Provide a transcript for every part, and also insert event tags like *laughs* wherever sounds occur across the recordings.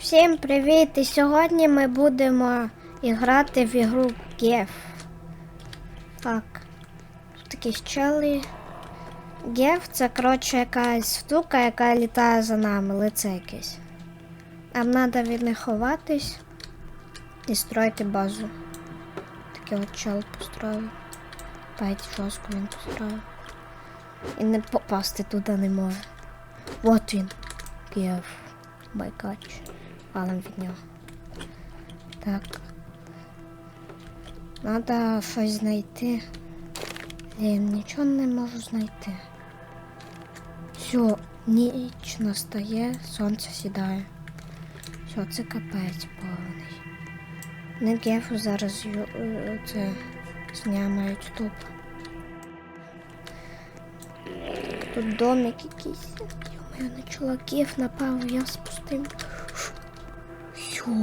Всім привіт! І сьогодні ми будемо грати в ігру Геф. Так. Тут якісь чели. Геф це, коротше, якась штука, яка літає за нами, лице якесь. Нам треба від них ховатись і строїти базу. Такий от чел построїв. П'ять жорстко він построїв. І не попасти туди не може. Вот він. Геф. Байкач. Валим від нього. Так. Надо щось знайти. Блін, нічого не можу знайти. Все, ніч настає, сонце сідає. Все, це капець повний. Не гефу зараз е, це знімають тут. Тут домик якийсь. Йо-моє, на чуваків напав, я спустим. Йо.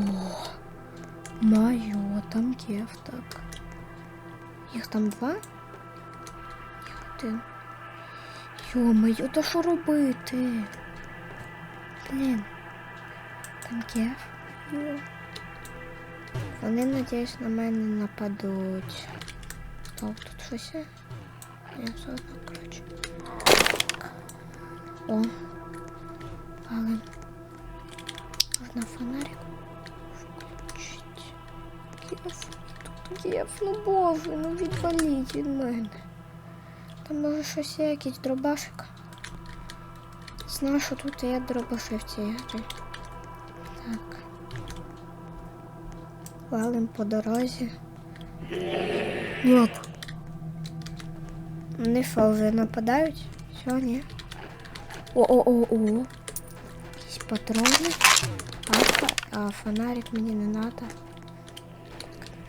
Майо, там кеф так. Їх там два? Їх один. Йо-моє, то що робити? Блін. Там кеф. Йо. Вони, надіюсь, на мене нападуть. Так, тут щось є? Ні, все одно, коротше. О. Палим. Можна фонарик. Кеф. Тут Кеф, ну боже, ну відваліть від мене. Там може щось є, якийсь дробашик. Знаю, що тут є дробаши в цій грі. Так. Валим по дорозі. Ні. Вони що, вже нападають? Все, ні. О-о-о-о. Якісь патрони. Папа, а фонарик мені не надо.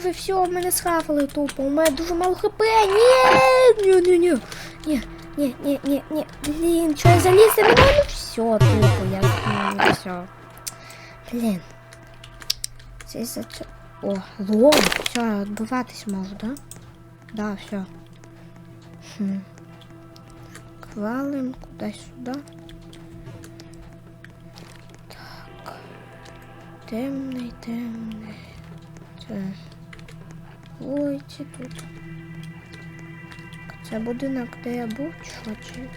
Боже, все, мене схавали тупо. У мене дуже мало хп. Нет, ні, ні, ні. Ні, ні, ні, ні, ні. Блін, що я заліз на мене? Ну все, тупо, я все. Блін. Це за це. О, лом. Все, відбиватись можу, да? Да, все. Хм. Квалим кудись сюди. Так. Темний, темний. Це. Вулиці тут. Це будинок, де я був, що? Чи...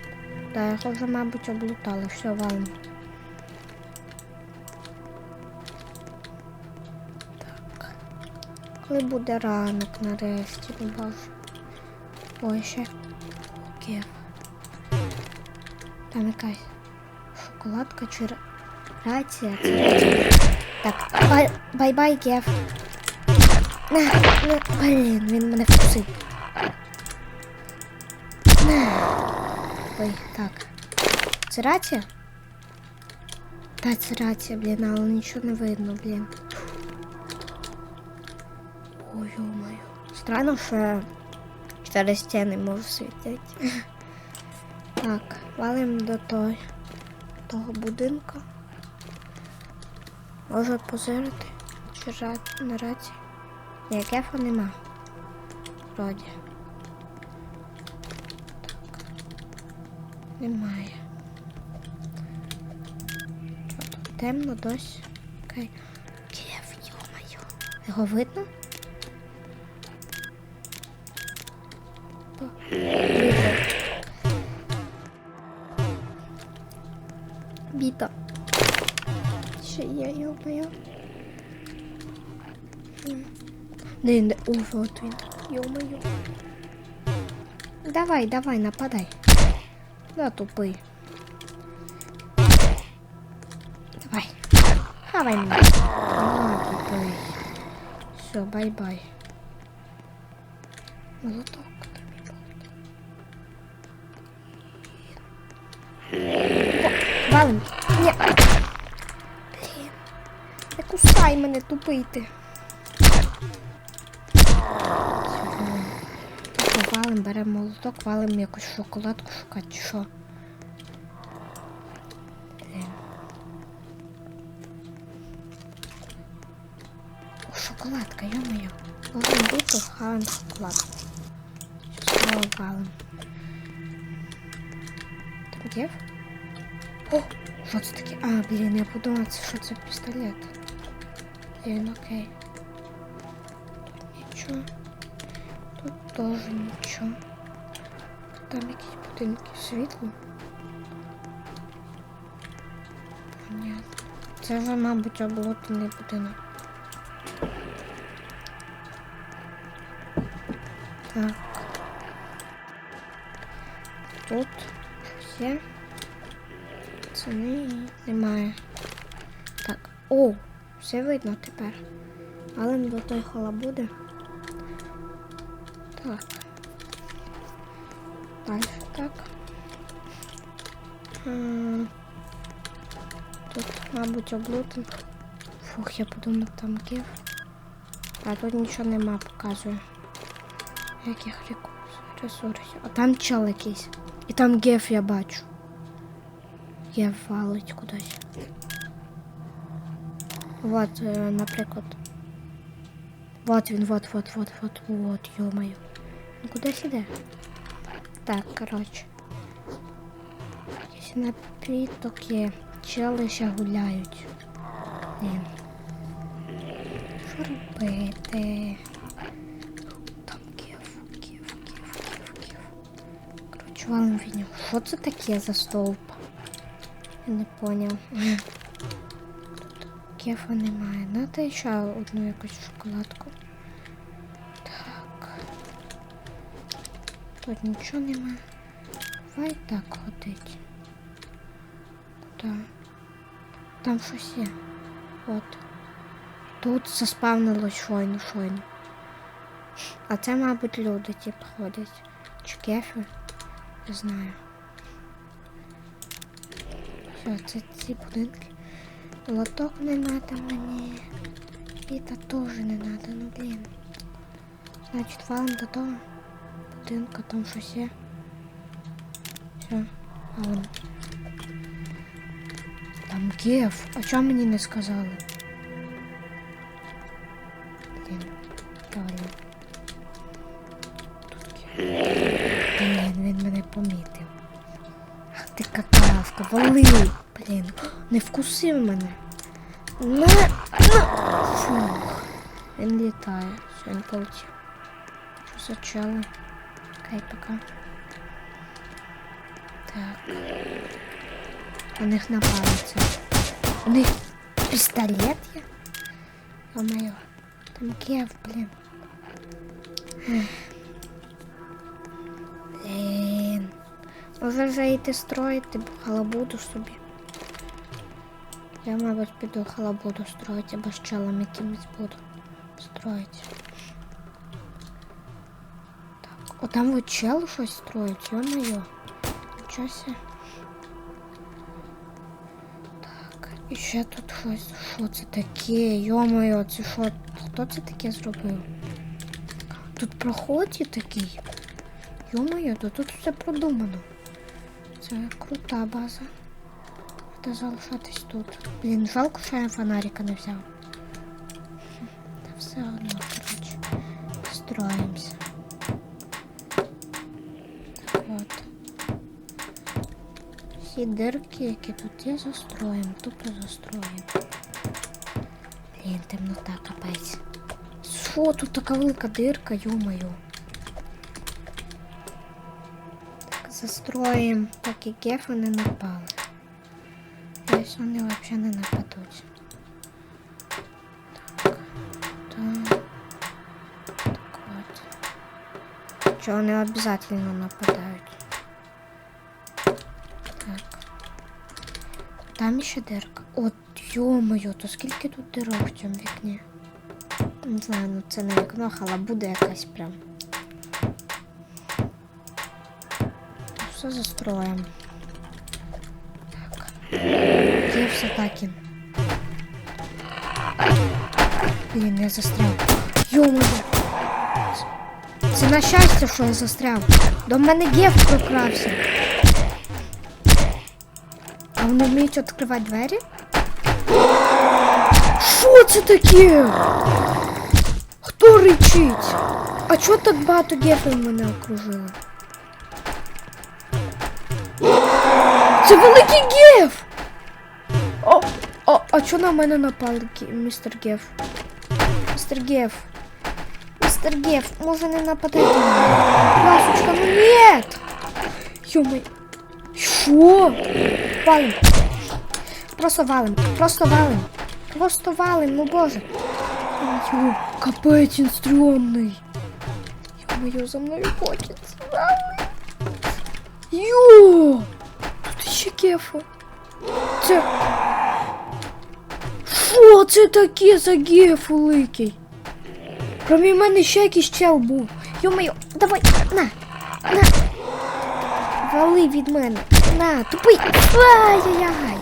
Да, його вже, мабуть, облутали. Все, валим. Так. Коли буде ранок нарешті, не бачу. Ой, ще. Кеф. Там якась шоколадка чи рація. Так, бай- бай-бай, Кеф. На, на, блін, він мене вкусив. На. Ой, так. Це рація? Та, це рація, блін, але нічого не видно, блін. Ой, ё-моё. Странно, що через стіни можу світити. *laughs* Так, валим до той, того будинку. Може позирити. Чи на рації? Ні, кефа нема. Вроді. Так. Немає. Що тут темно досі. Окей. Кеф, йо-моє. Його видно. Біта. Ще є, йо-моє. Не, не, о, вот він. Йо-моє. Давай, давай, нападай. Да, тупий. Давай. Хавай мене. А, тупий. Все, бай-бай. Молоток. Валим. Ні. Блін. Не кусай мене, тупий ти. Валим, беремо молоток, валим якусь шоколадку шукати, чи що. О, шоколадка, ё-моё. Валим буту, хаваем шоколадку. Снова валим. Там дев? О, що це таке? А, блін, я подумала, це що це пістолет. Блін, окей. Тут нічого. Тут теж нічого. Там якісь будинки світло. Понятно. Це вже, мабуть, облутаний будинок. Так. Тут є. Ціни немає. Так. О, все видно тепер. Але не до той халабуди. Так. Далі так. М, Тут, мабуть, облутин. Фух, я подумав, там ків. А тут нічого нема, показує. Яких рекурс- ресурсів. А там чел якийсь. І там геф я бачу. Геф валить кудись. Вот, е, наприклад. Вот він, вот, вот, вот, вот, вот, ё-моё. Ну кудись іде? Так, коротше. Якісь напіток є. Чели ще гуляють. Блін. Що робити? Там кеф, кеф, кеф, кеф, кеф. Коротше, валим від нього. Що це таке за стовп? Я не поняв. Тут кефа немає. Надо ще одну якусь шоколадку. Тут нічого немає. Давай так ходить. Куда? Там щось є. От. Тут заспавнилось щойно, щойно. А це, мабуть, люди ті ходять. Чи кефи? Не знаю. Що, це ці будинки? Лоток не надо мені. Піта теж не надо, ну блін. Значить, валом до того Будинка, там щось є. Все, валом. Там Київ. А чого мені не сказали? Блін, правильно. Тут Київ. Блін, він мене помітив. Ах ти какавка, вали! Блін, не вкусив мене. Не. на- Фух. Він літає. Все, він полетів. Що за чели? Окей, пока. Так. У них напали це. У них пістолет є? О-моє. Там блін. Ех. Блін. Може вже йти строїти халабуду собі. Я, мабуть, піду халабуду строїти, або з челом якимось буду строїти. о, там вот чел щось строїть, ё-моё. Нічого себе. Так, і ще тут щось. Що це таке? Йо-моє, це що? Хто це таке зробив? Тут проход є такий. Йо-моє, то тут все продумано. Це крута база. Треба залишатись тут. Блін, жалко, що я фонарика не взяв. Всі дирки, які тут є, застроїмо. Тупо застроїмо. Блін, темнота капець. Що тут така велика дирка, ё-моё. Так, застроїмо, поки гефи не напали. Десь вони взагалі не нападуть. Так, так. Так от. Що вони обов'язково нападають. Там ще дирка. От, ё-моё, то скільки тут дирок в цьому вікні? Не знаю, ну це не вікно, халабуда якась прям. Все застроїмо. Так. Є все такін. Блін, я застрял. Ё-моё! Це на щастя, що я застряв. До мене геф прокрався. А вони вміють відкривати двері? Що це таке? Хто ричить? А чого так багато гефів мене окружили? Це великий геф! О, о, а чого на мене напали, містер Геф? Містер Геф. Мистер Геф, може не нападайте на мене? Ласочка, ну нет! Ё-моё. Що? Валим. Просто валим, просто валим. Просто валим, ну боже. Ё, капець він стрёмний. Ё-моё, за мною хочеться. Валим. Йо! Тут ще кефа. Це... Що це таке за геф великий? Кромі мене ще якийсь чел був. Йо-моє, давай, на, на. Вали від мене. На, тупий. Ай-яй-яй.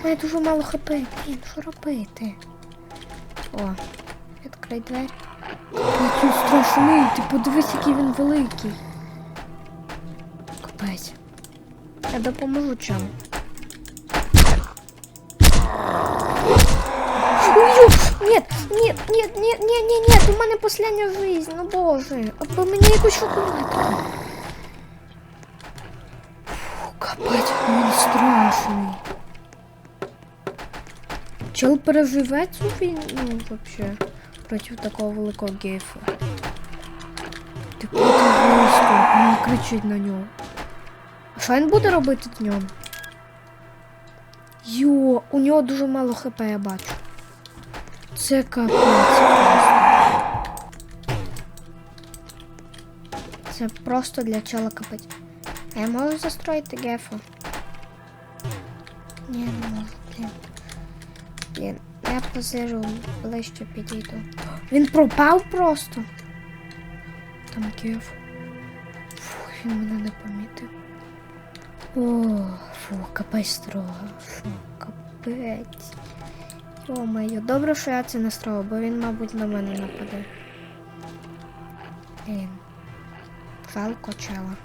У мене дуже мало хп. Блін, що робити? О, відкрий двері. Який страшний, ти подивись, який він великий. Капець. Я допоможу. Ой, нет, нет, нет, нет, нет, нет, нет, у мене последня жизнь, ну боже, аби мені якусь шоколадку. Страшний. Чел переживе цю війну вообще проти такого великого гейфа. Ти проти він кричить на нього. А що він буде робити днем? Йо, у нього дуже мало хп, я бачу. Це капець. Це просто для чола капець. А я можу застроїти гефу? Ні, не блін. Блін, я посижу, ближче підійду. Він пропав просто. Там геф. Фух, він мене не помітив. О, фу, капець строго. Фу, капець. Йо-моє, добре, що я це настроїв, бо він, мабуть, на мене нападе. Блін. Жалко чела.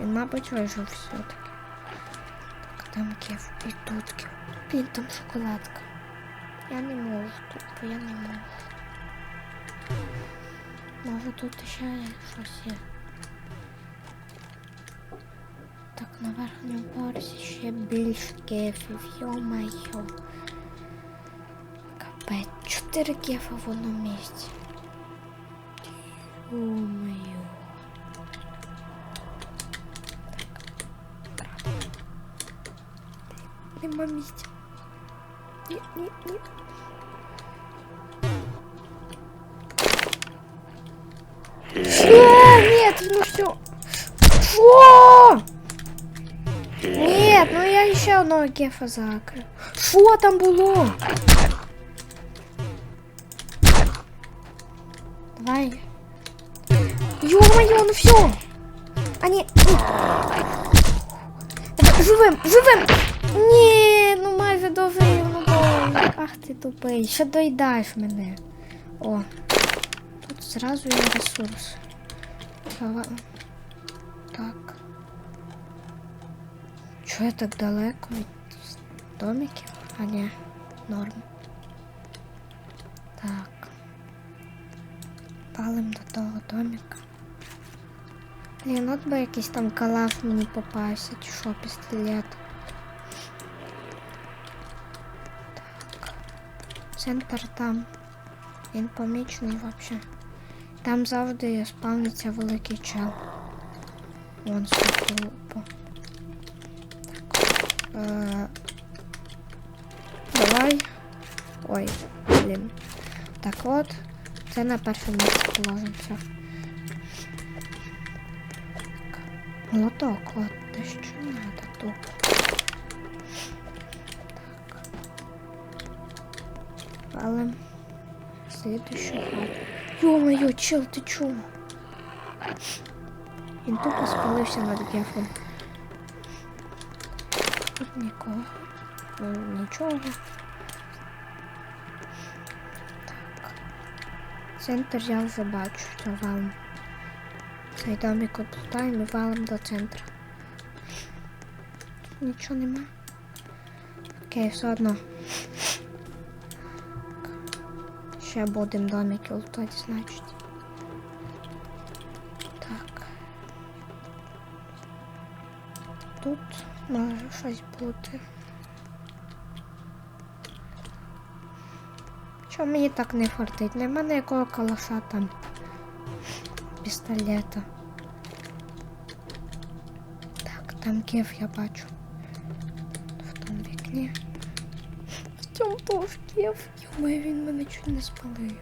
Він, мабуть, вижив все-таки. Так, там кеф і тут кеф. Блін, там шоколадка. Я не можу тут, бо я не можу. Може тут ще є щось є. Так, на верхньому поверсі ще більше кефів, йо-майо. Капець, чотири кефа в одному місці. Йо-моє. Нема місця. Ні, ні, ні. Что? Нет, ну все. Что? Нет, ну я ще одного гефа закрив. Що там було? Давай. Ё-моё, ну все. Они... Живим, живим! Ні, ну майже дожив, ну боже. Ах ти тупий, ще доїдаєш мене. О, тут зразу є ресурс. Так. Чого я так далеко від домиків? А ні, норм. Так. Палим до того домика. Блін, от би якийсь там калаш мені попався, чи що, пістолет. Центр там. Він помічений вообще. Там завжди спавниться великий чел. Вон стопу. Е, Давай. Ой, блін. Так от. Це на перше місце положимося. Молоток, от, Валим. Слідущу хату. Ё-моё, чел, ти чого? Він тупо спалився над гефом. Тут нікого. Ну, нічого. Так. Центр я вже бачу, що вам. Цей домик облутаємо і валимо до центру. Нічого нема. Окей, все одно. Ще будемо домики лутати, значить. Так. Тут може щось бути. Чому мені так не фартить? Нема ніякого калаша там. Пістолета. Так, там кеф я бачу. В тому вікні. В цьому теж кеф. Йомай, він мене чуть не спалив.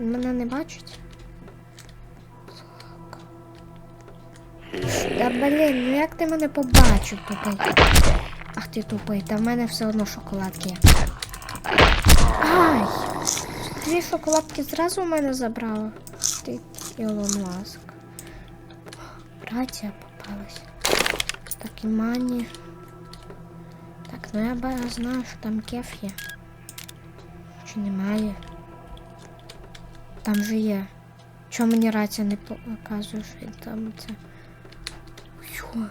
Він мене не бачить? Та блін, ну як ти мене побачив, тупий? Ах ти тупий, та в мене все одно шоколадки. Ай! Дві шоколадки зразу у мене забрала. Ти Ілон Маск. Братія попалась. Так і мані. Так, ну я знаю, що там кеф є. Чи немає? Там же є. Чому мені рація не показує, що він там це. Йо.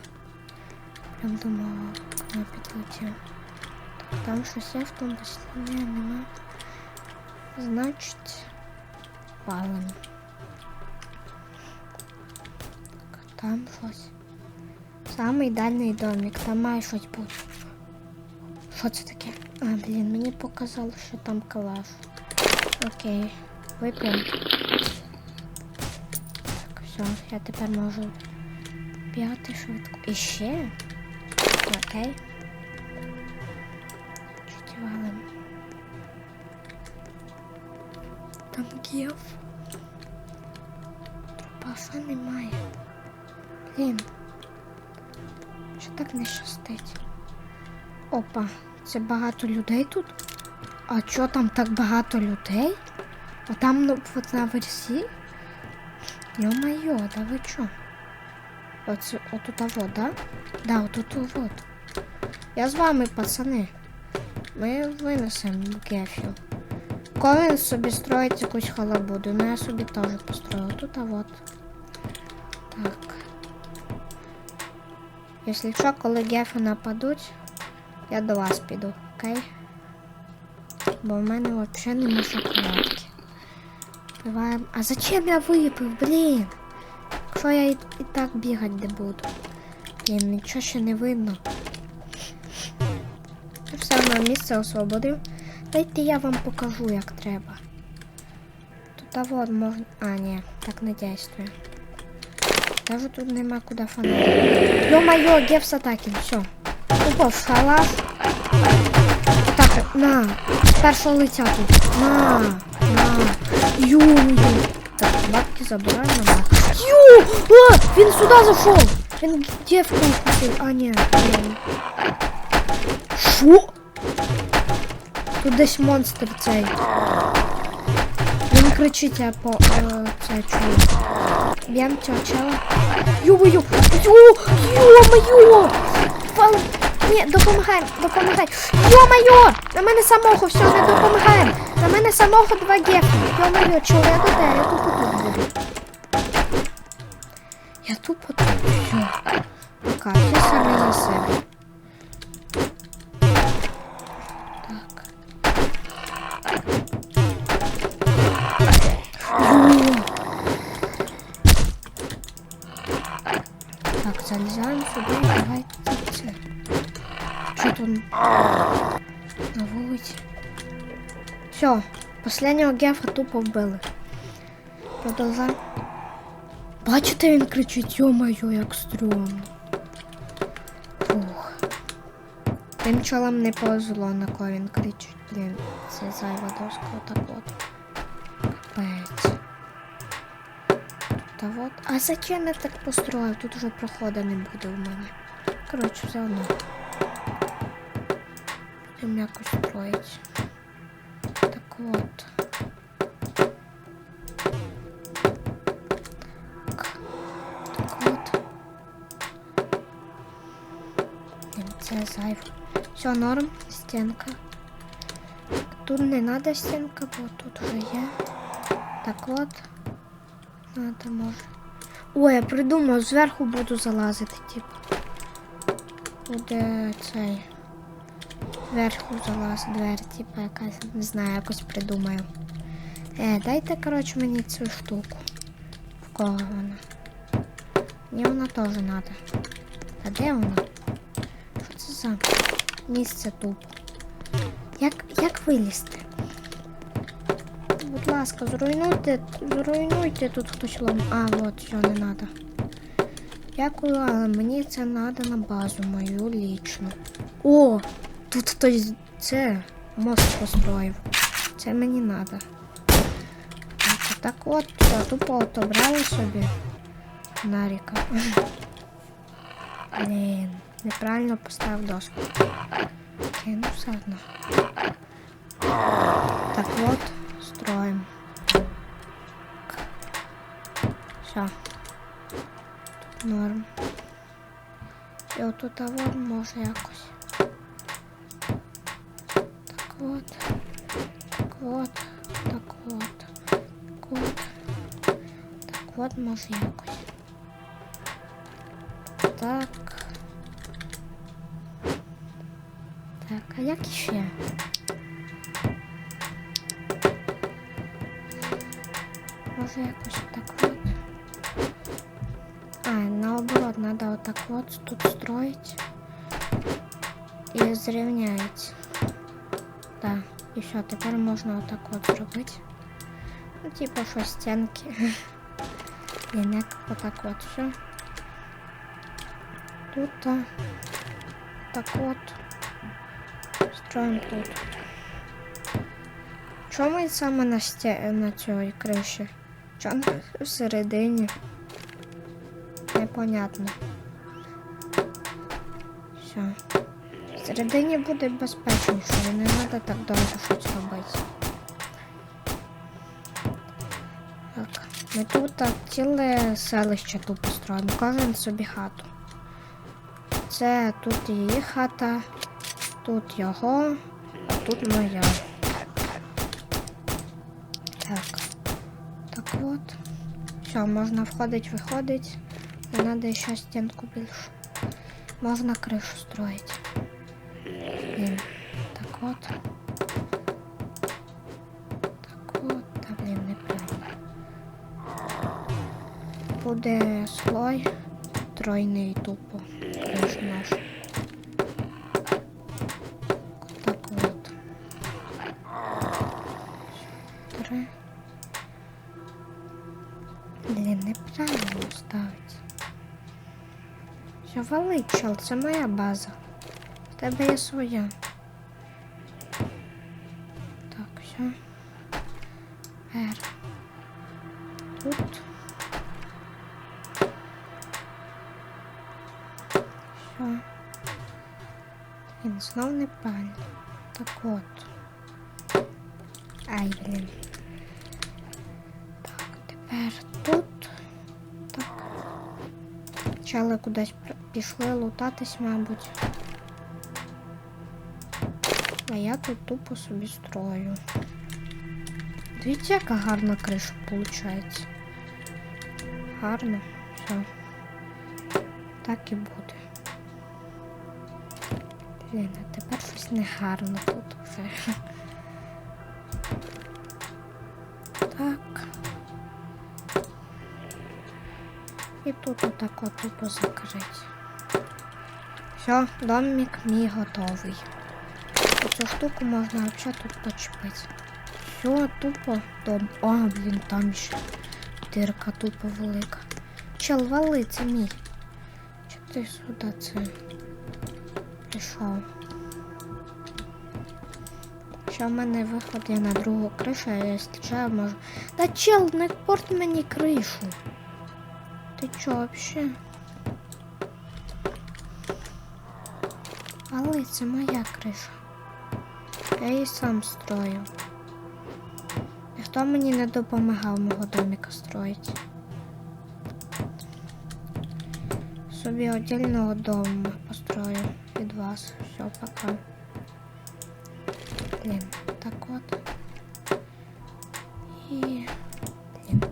Прям думала, коли підлетів. Так, там щось є в тому басейні? Ні, нема. Значить, валимо. Так, там щось. Самий дальній домик, там має щось бути. Що це таке? А, блін, мені показало, що там калаш. Окей, вип'ємо. Так, все, я тепер можу бігати швидко. І ще? Окей. Чуть валим. Там гів. Трупаса немає. Блін. Що так не щастить? Опа, Це багато людей тут? А чо там так багато людей? А там ну, от на версі? Йо-майо, да ви чо? Оце, отут вот, да? Да, отут вот. Я з вами, пацани. Ми винесемо гефів. Коли собі строїть якусь халабуду, ну я собі теж построю. Тут а вот. Так. Якщо що, коли гефи нападуть, я до вас піду, окей? Бо в мене взагалі нема шоколадки. Пиваємо. А зачем я випив, блін? Якщо я і, і так бігати не буду. Блін, нічого ще не видно. Все одно місце освободив. Дайте я вам покажу, як треба. Тут вот можна. А, ні, так не дійствує. Даже тут нема куди фонарити. Ё-моё, гефс атаки, все. Упав шалаш. Так, на. З першого лиця тут. На, на. Ю-ю. Так, бабки забираємо на бабки. Ю! А, він сюди зайшов. Він дівку купив. А, ні. ні. Шо? Тут десь монстр цей. Він кричить, я по е, це чую. Б'єм цього чела. Ю-ю! Ю! Ю-моє! Фал... Ні, допомагаємо, допомагай. Йо-майо! На мене самого все, не допомагаємо. На мене самого два гефи. Йо-майо, чого я тут, я тупо тут буду. Я тупо тут. Все. Пока, ти самі себе. Все, останнього гефа тупо вбили. Продовжаємо. Бачите, він кричить, йо-моє, як стрьомно. Фух. Тим чолам не повезло, на кого він кричить. Блін, це зайва доска, отак от. Капець. Та вот. А зачем я так построїв? Тут уже проходу не буде у мене. Коротше, все одно. Будемо якось строїти. Так от. Так. Так от. Блін, Це зайво. Все, норм, стінка. Тут не надо стінка, бо тут вже є. Так от. Надо може. Ой, я придумав, зверху буду залазити, типу. Буде цей. Зверху залазить двері, типу, якась, не знаю, якось придумаю. Е, дайте, коротше, мені цю штуку. В кого вона? Мені вона теж треба. А де вона? Що це за місце тупо? Як, як вилізти? Будь ласка, зруйнуйте, зруйнуйте тут хтось лом. А, от, що не треба. Дякую, але мені це треба на базу мою лічну. О! Тут хтось це мост построїв. Це мені треба. Так, так от, то тупо отобрали собі наріка. *laughs* Блін, неправильно поставив дошку. Окей, ну все одно. Так вот, строим. Все. Тут норм. І отут вот може якось. От. Так от. Так от. Так от може. Так. Так, а як ще? Може якось так от. А, наоборот, надо вот так вот тут строить. И зрівняється. Да, і все, тепер можна отак от зробити. Ну, типа, що стінки. *laughs* І не отак от все. Тут так от. Строим тут. Чому саме на сті... на цій криші? Чому всередині? Непонятно. Всередині буде безпечніше, не треба так довго щось робити. Так, ми тут так, ціле селище тут построїмо, кожен собі хату. Це тут її хата, тут його, а тут моя. Так. Так от. Все, можна входить, виходить. Не надо ще стінку більше. Можна кришу строїти. Блін. Так от. Та блін, неправильно. Буде слой тройний тупо. Наш. Так от. Три. Блін, неправильно ставить. Що валить, чел, це моя база. В тебе є своя. Він знов неправильно. Так от. Ай, блін. Так, тепер тут. Так. Чали кудись пішли лутатись, мабуть. А я тут тупо собі строю. Дивіться, яка гарна криша виходить. Гарно. Все. Так і буде. Блін, а тепер щось негарно тут вже. Так. І тут отак от тупо закрить. Все, домик мій готовий. Цю штуку можна взагалі тут почепити. Все, тупо дом. О, блін, там ще дирка тупо велика. Чел, вали, це мій. Чи ти сюди це пішов? Що в мене виход є на другу кришу, я якщо можу. Та чел, не порт мені кришу. Ти чо вообще? Але це моя криша. Я її сам строю. Ніхто мені не допомагав мого домика строїти. Собі отдельного дому построю вас. Все, пока. Блін, так от. І. Блін.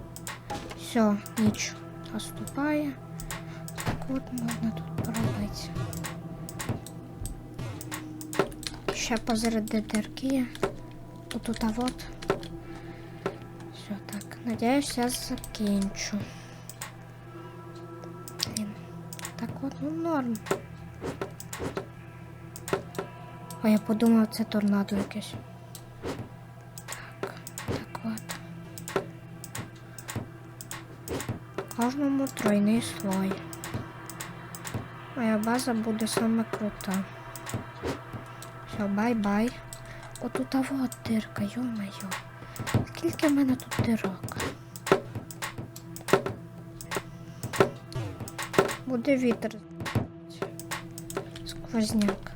Все, ніч. поступає. Так от можна тут поробити. Ще позаради дірки. Отут а вот. Все так. Надіюсь, я закінчу. Блін. Так от, ну норм. А я подумав, це торнадо якесь. Так, так от. Кожному тройний слой. Моя база буде саме крута. Все, бай-бай. Отут вот дирка, йо-моє. Скільки в мене тут дирок? Буде вітер. Сквозняк.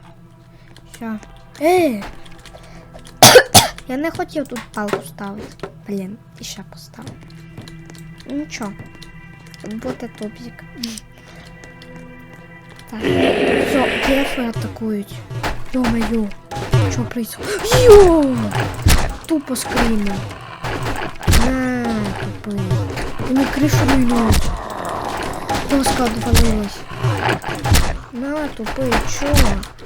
Все. Ей! *coughs* Я не хотів тут палку ставити. Блін, і ще поставив. Ну, Нічого. Тут буде тупик. *coughs* Так. Все, гефи атакують. Ё-моё. Что происходит? Йо! *gasps* Тупо скримом. На, тупые. Они крышу руйнуют. Доска отвалилась. На, тупые, чё?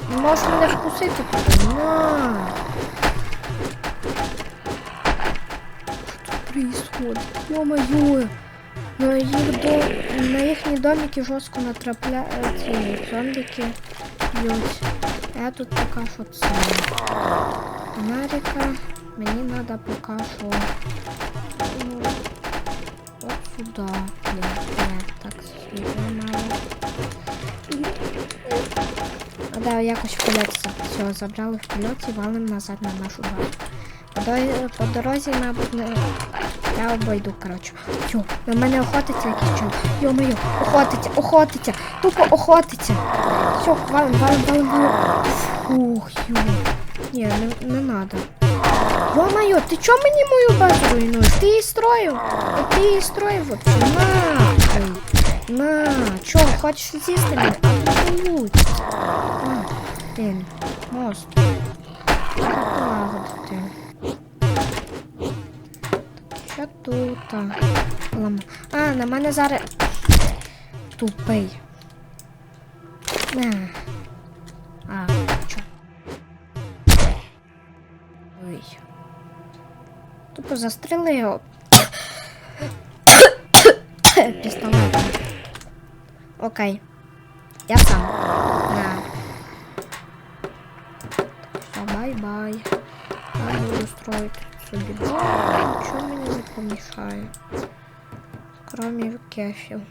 Не можешь меня вкусить, тупой? На. Что происходит? Ё-моё. На їх до... на їхні домики жорстко натрапляють ці зомбіки б'ють. Я тут поки що це. Фонарика. Мені треба поки що. ну, От сюди. Блін, ні, так світло мало. А да, якось в польоті за- все забрали в польоті, валим назад на нашу базу. По, дорозі, по дорозі, мабуть, не... я обойду, коротше. Все, на мене охотиться якийсь чоловік. Йо-моє, охотиться, охотиться, тупо охотиться. Все, валим, валим, валим, валим. Фух, ё. Не, не, не надо. Ё-моё, ты чё мне мою базу руйнуешь? Ты її строїв? Ти її строїв вообще? На, ти. на, чё, хочеш з'їсти мене? А блін, мост. Треба полагодити. Що тут? Лама. А, на мене зараз тупий. На. А, чо? Ой. Тупо застріли його. Пістолетом. Окей. Я сам. На. Все, бай-бай. Я буду строить собі дом. Нічого не помішає. Кроме кефів.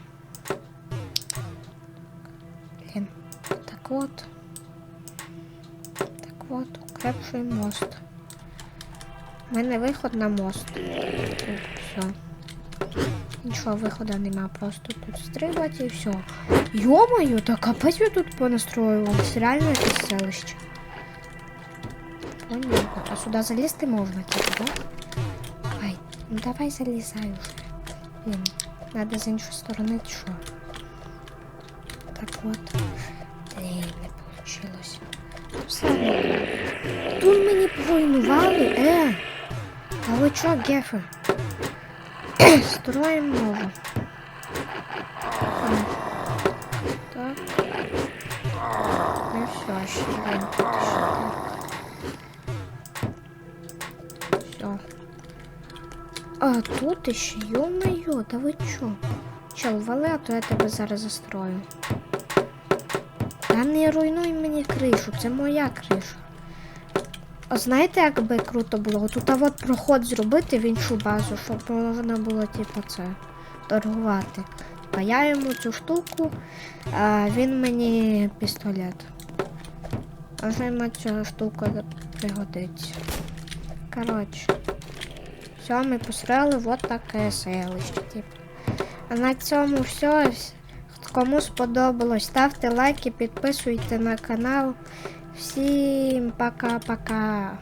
Блін. Так от. Так от, укрепший мост. У мене виход на мост. Все. Нічого виходу нема, просто тут стрибати і все. Йо-моє, так капець ви тут понастроювалися. Реально якесь селище. Понятно. А сюди залізти можна, типу, да? Давай, ну давай залізай уже. Блін, надо з іншої сторони, чи що? Так от. Блін, не получилось. Все. Тут мені поруйнували, е! А ви чо, гефи? Строим нову. Так. Ну все, ще блин, А тут еще, ё-моё, да вы чё? Чел, вали, а то я тебе зараз застрою. Та не руйнуй мені кришу, це моя криша. А знаєте, як би круто було? Тут а от проход зробити в іншу базу, щоб можна було, типу, це торгувати. А я йому цю штуку, а він мені пістолет. А вже йому ця штука пригодиться. Коротше. Все, ми посрали вот таке селище, типу. А на цьому все. Кому сподобалось, ставте лайки, підписуйте на канал. Всім пока-пока.